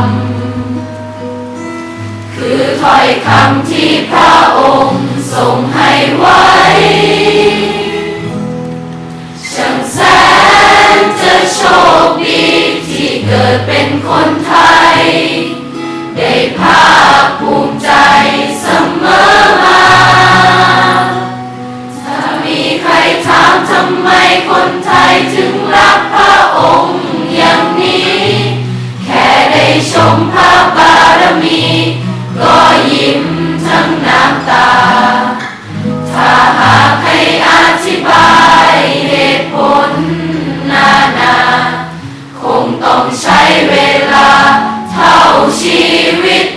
ำคือถ้อยคำที่พระองค์ทรงให้ไว้ช่างแสนจะโชคดีที่เกิดเป็นคนไทย ได้ภาคภูมิใจเสมอมา ถ้ามีใครถามทำไมคนไทยถึงรักพระ มพระบารมี ก็ยิ้มทั้งน้ำตา ถ้าหากให้อธิบายเหตุผลนานา คงต้องใช้เวลาเท่าชีวิต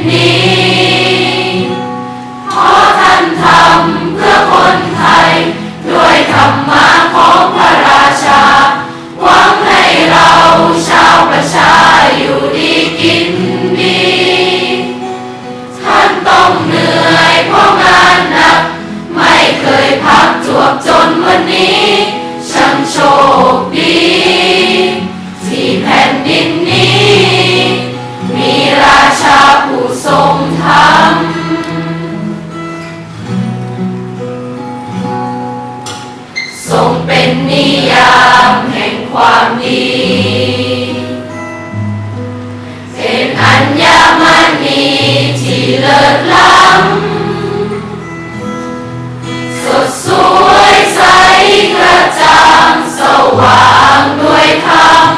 อัญมณีที่เลิศล้ำสดสวยใสกระจ่างสว่างด้วยธรรม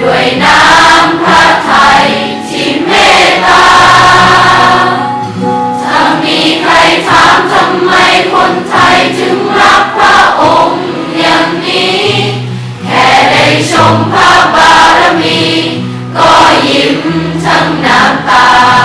ด้วยน้ำพระทัยที่เมตตา ถ้ามีใครถามทำไมคนไทยถึงรักพระองค์อย่างนี้ แค่ได้ชมพระบ น้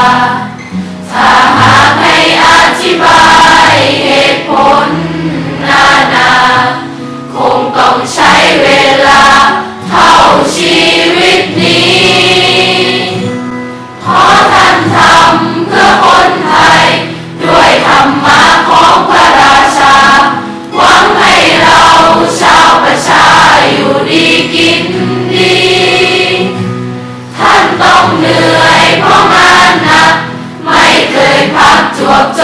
พักจวบจ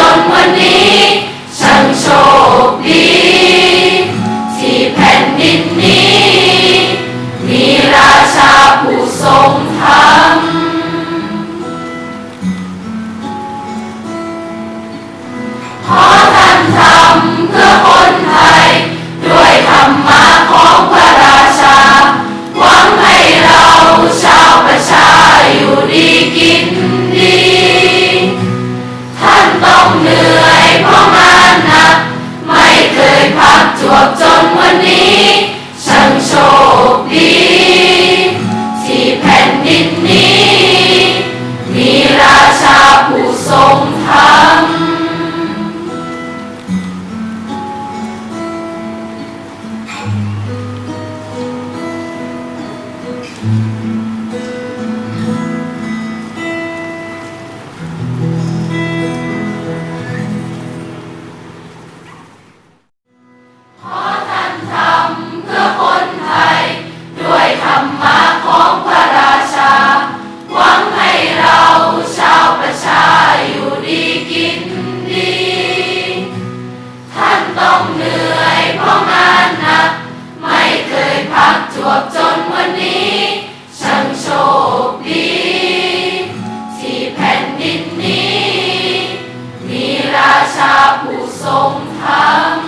พักจวบจนวันนี้ช่างโชคดี ที่แผ่นดินนี้ มีราชาผู้ทรงธรรม